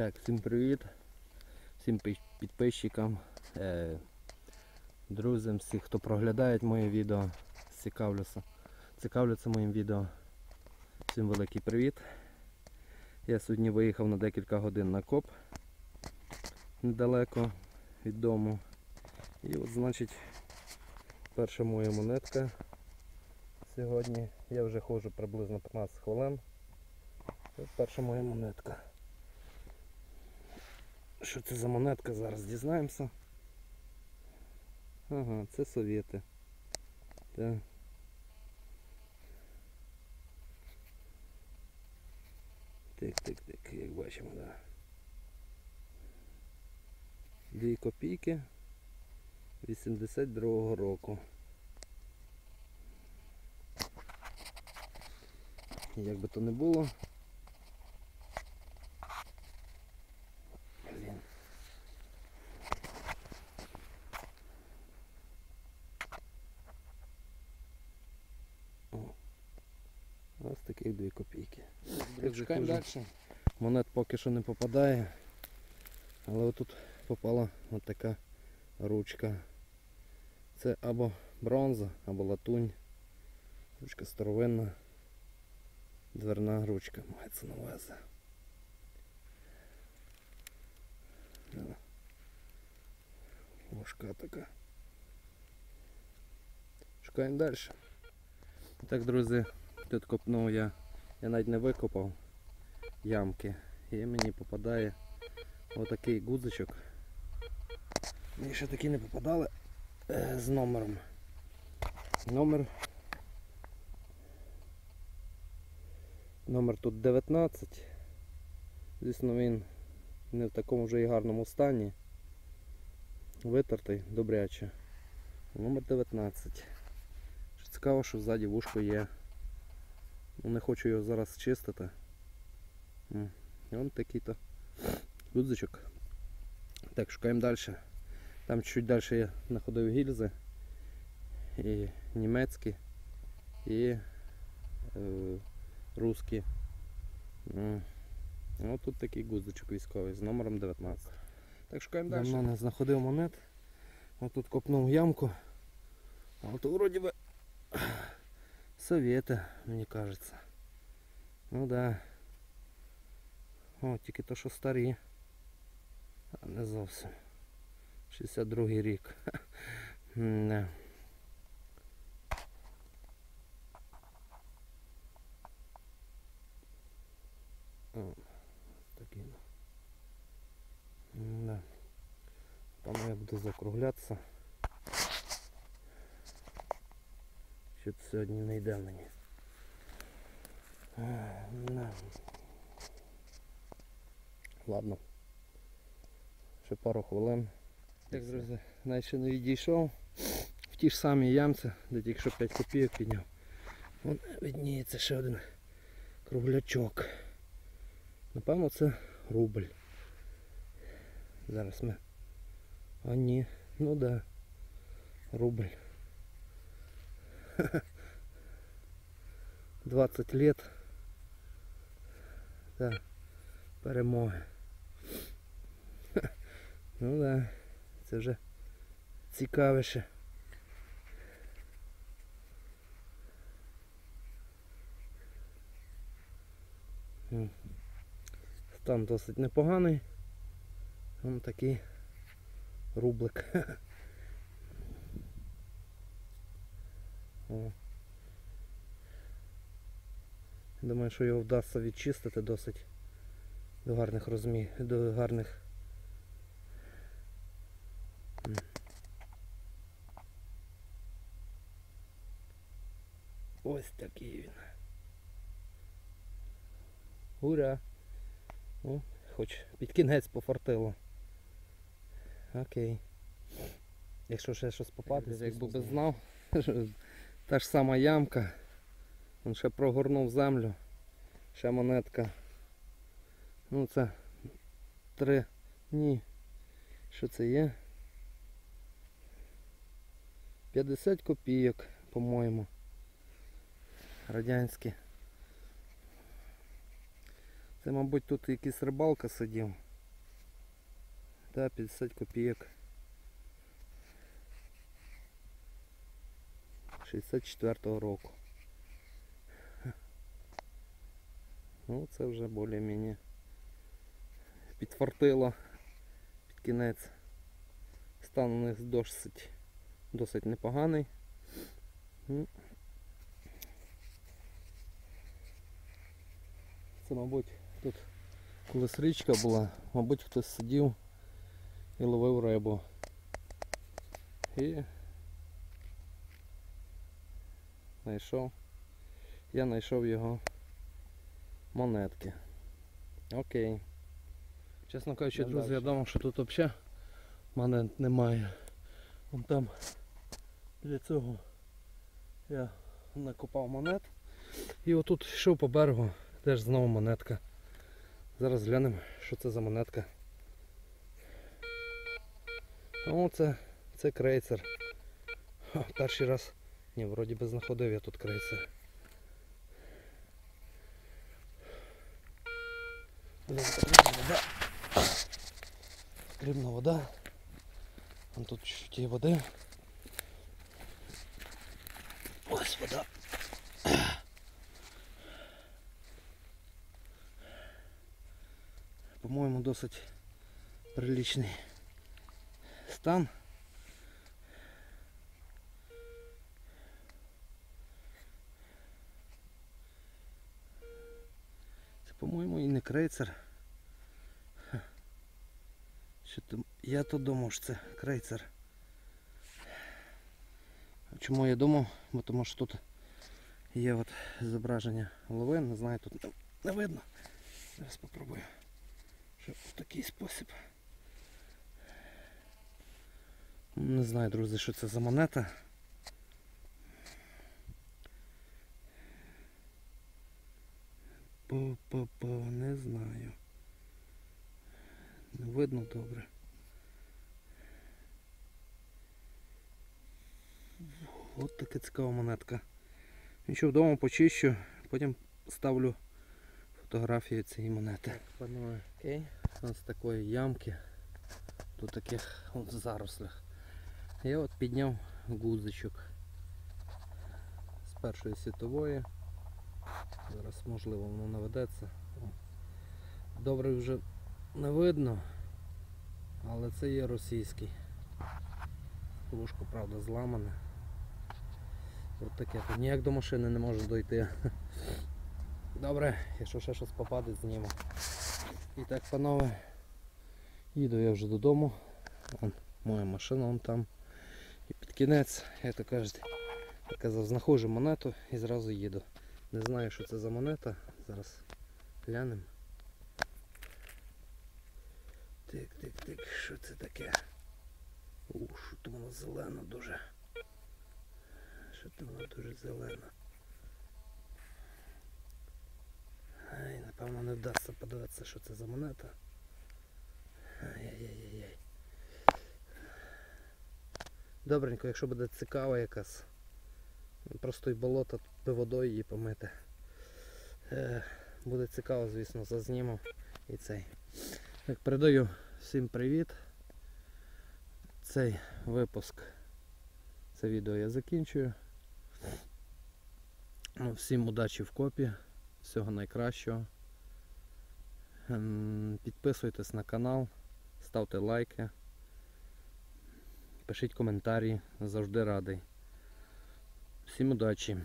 Так, всім привіт. Всім підписчикам, е, друзям, всіх, хто проглядає моє відео, цікавляться, цікавляться моїм відео. Всім великий привіт. Я сьогодні виїхав на декілька годин на коп недалеко від дому. І от значить перша моя монетка сьогодні. Я вже ходжу приблизно 15 хвилин. Це перша моя монетка. Що це за монетка? Зараз дізнаємося. Ага, це совєти. Так. Тик, тик, тик, як бачимо, так. Дві копійки 82-го року. Як би то не було. Таких дві копійки. Так, шукаємо далі. Монет поки що не попадає. Але отут попала от така ручка. Це або бронза, або латунь. Ручка старовинна. Дверна ручка мається на увазі. Важка така. Шукаємо далі. Так, друзі, тут копнув я. Я навіть не викопав ямки. І мені попадає отакий гудзичок. Мені ще такі не попадали е, з номером. Номер. Номер тут 19. Звісно, він не в такому вже і гарному стані. Витертий, добряче. Номер 19. Що цікаво, що ззаді вушко є. Ну, не хочу його зараз чистити. І он такий-то гудзичок. Так, шукаємо далі. Там чуть далі я знаходив гільзи. І німецькі, і е, русські. Ось тут такий гудзичок військовий з номером 19. Так шукаємо далі. Давно не знаходив монет. Ось тут копнув ямку. А от вроді би совєти, мені кажеться. Ну да. О, тільки то, що старі. А не зовсім. 62 рік. Не. О, такий. ну. Да. Там я буду закруглятися. Що сьогодні не йде мені. Е, да. Ладно. Ще пару хвилин. Так, друзі, ще не відійшов. В ті ж самі ямці, де тільки що 5 копійок підняв. Вон видніється ще один круглячок. Напевно це рубль. Зараз ми. А ні, ну да. Рубль. 20 лет. Да. Перемоги. Ну да, це вже цікавіше. Стан досить непоганий. Вон такий рублик. Думаю, що його вдасться відчистити досить до гарних розмір, до гарних Ось такий він. Ура! О, хоч під кінець пофартило. Окей. Якщо ще щось попадеться, якби би знав, та ж сама ямка. Він ще прогорнув землю. Ще монетка. Ну це три. Ні. Що це є? 50 копійок, по-моєму. Радянські. Це, мабуть, тут якийсь рибалка сидів. Да, 50 копійок. 64-го року. Ну, це вже більш-менш підфартило під кінець. Стан у них досить, досить непоганий. Ну, Це, мабуть, тут колись річка була, мабуть, хтось сидів і ловив рибу. І знайшов. Я знайшов його монетки. Окей. Чесно кажучи, друзі, я думав, що тут взагалі монет немає. Вон там біля цього я накопав монет. І отут йшов по берегу, теж знову монетка. Зараз глянемо, що це за монетка. О, це, це крейцер. Перший раз. Ні, вроді би знаходив я тут крейцер. Блін, Потрібна вода. Потрібна вода. Вон тут чуть є води. Ось вода. По-моєму, досить приличний стан. По-моєму, і не крейцер. Я то думав, що це крейцер. Чому я думав? Бо тому що тут є от зображення голови, не знаю, тут не видно. Зараз спробую. Що в такий спосіб. Не знаю, друзі, що це за монета. Па-па-па, не знаю. Не видно добре. От така цікава монетка. Нічого вдома почищу, потім ставлю фотографію цієї монети. Панове, Окей. Ось з такої ямки. Тут таких зарослях. Я от підняв гудзичок з першої світової. Зараз можливо воно наведеться. Добре вже не видно, але це є російський. Кружка, правда, зламана. От таке. Ніяк до машини не можу дойти. Добре, якщо ще щось попаде, зніму. І так, панове, їду я вже додому. Вон, моя машина вон там. І під кінець, як то кажуть, я казав, знаходжу монету і зразу їду. Не знаю, що це за монета. Зараз глянемо. Тик, тик, тик, що це таке? У, що то воно зелено дуже. Що то воно дуже зелено. Ай, напевно не вдасться подивитися, що це за монета. Ай-яй-яй-яй. Добренько, якщо буде цікава якась. Просто й болото би водою її помити. Е, буде цікаво, звісно, зазніму і цей. Так, передаю всім привіт. Цей випуск, це відео я закінчую. Всім удачі в копі. Всього найкращого. Ем, Підписуйтесь на канал, ставте лайки, пишіть коментарі, завжди радий. Всім удачі!